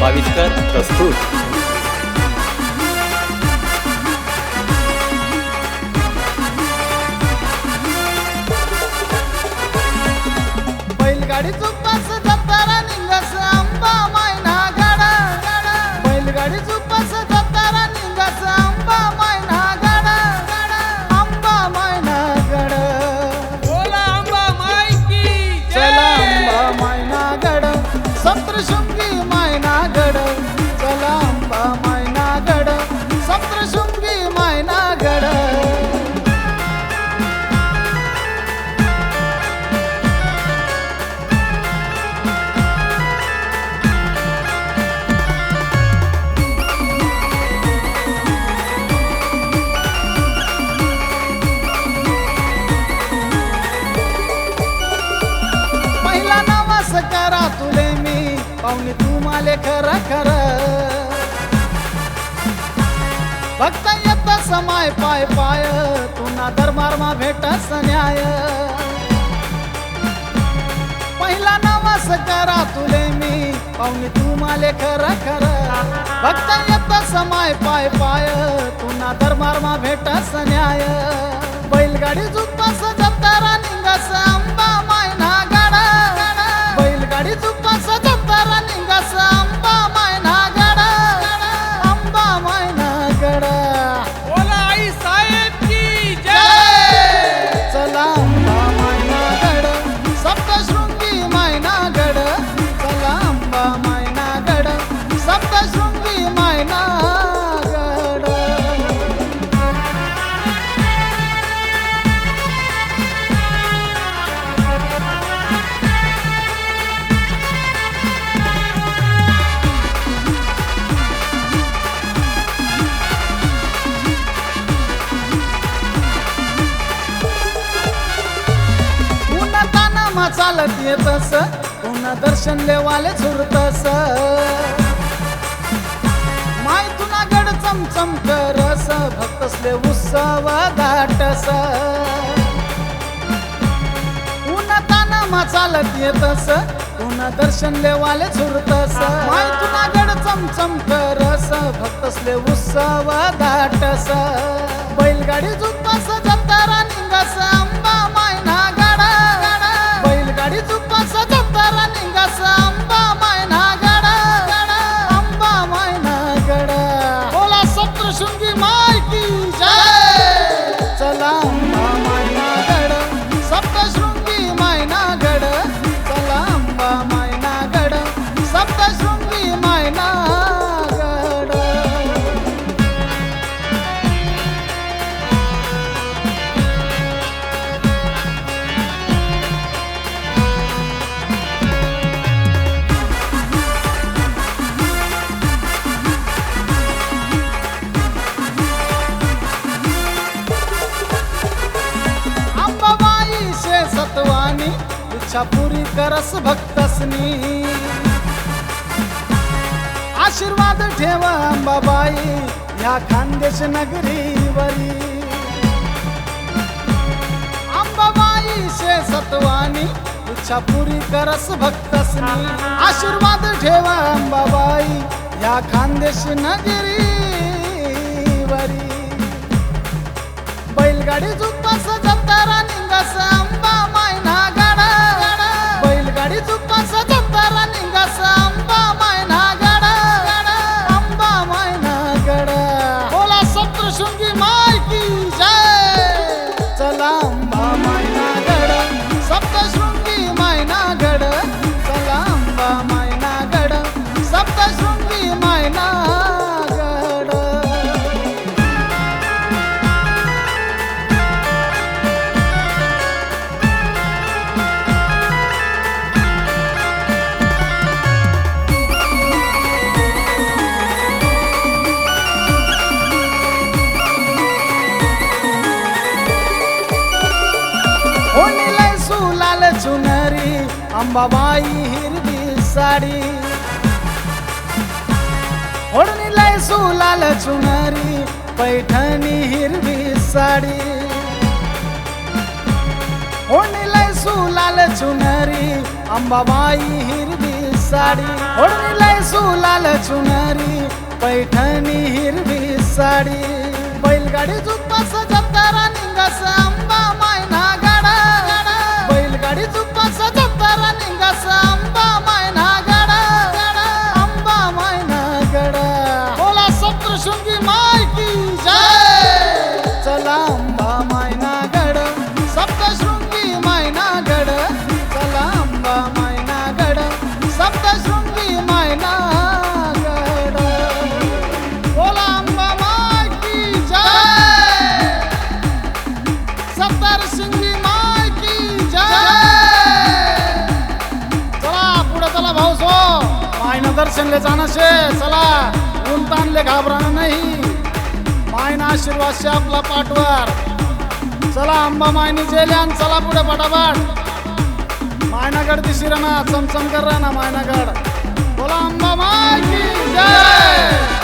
पाविस्कर प्रस्तुत. बैलगाडी चुप्पास दत्तारा निंगस आंबा. पाहुणे तू माले खर खर. फक्त येत समाय पाय पाय. तुना दरबार मा भेटस न्याय. पहिला नवास करा तुले मी. पाहुणे तू माले खर खर. फक्त येत समाय पाय पाय. तुना दरबार मा भेटस न्याय. बैलगाडी जुपास जत्तारा निंगस तानामा चालत येतस पुन्हा दर्शन लेवाले झुरतस. माय तुना गड चमचम करस भक्तसले उत्सव दाटस पुन्हा तानामा चालत येतस पुन्हा दर्शन लेवाले झुरतस. माय तुना गड चमचम करस भक्तसले उत्सव दाटस बैलगाडी जुपास जत्तारा निंगस इच्छा पुरी करस भक्तसनी. आशीर्वाद ठेव अंबाबाई ह्या खानदेश नगरीवरी. अंबाबाई शे सत्वानी इच्छा पुरी करस भक्तसनी. आशीर्वाद ठेव अंबाबाई ह्या खानदेश नगरीवरी. बैलगाडी जुप्पास जत्तारा निंगास सप्तशृंगी माय की अंबाबाई हिरवी साडी. ओढणीलाय सुलाल चुनरी पैठणी हिरवी साडी. ओढणीलाय सुलाल चुनरी अंबाबाई हिरवी साडी. ओढणीलाय सुलाल चुनरी पैठणी हिरवी साडी. बैलगाडी जुप्पास जत्तारा निघास अंबा सुंगी सप्तशृंगी माय की जय। चला अंबा मायना गड सप्तशृंगी मायना गड चला अंबा मायना गड सप्तशृंगी मायना गड बोला अंबा माय की जय। सप्तशृंगी माय की जय। चला पुढे चला भाऊ सो दर्शन दर्शनले जाणं शे चला। ऊन ताणले घाबराणं नाही. मायना आशीर्वाद आपला पाठवर. चला आंबा मायनी जेल्यान चला पुढे पटापट. मायनागड दिशी ना चमचम कर ना मायनागड बोला अंबा मायनी जय!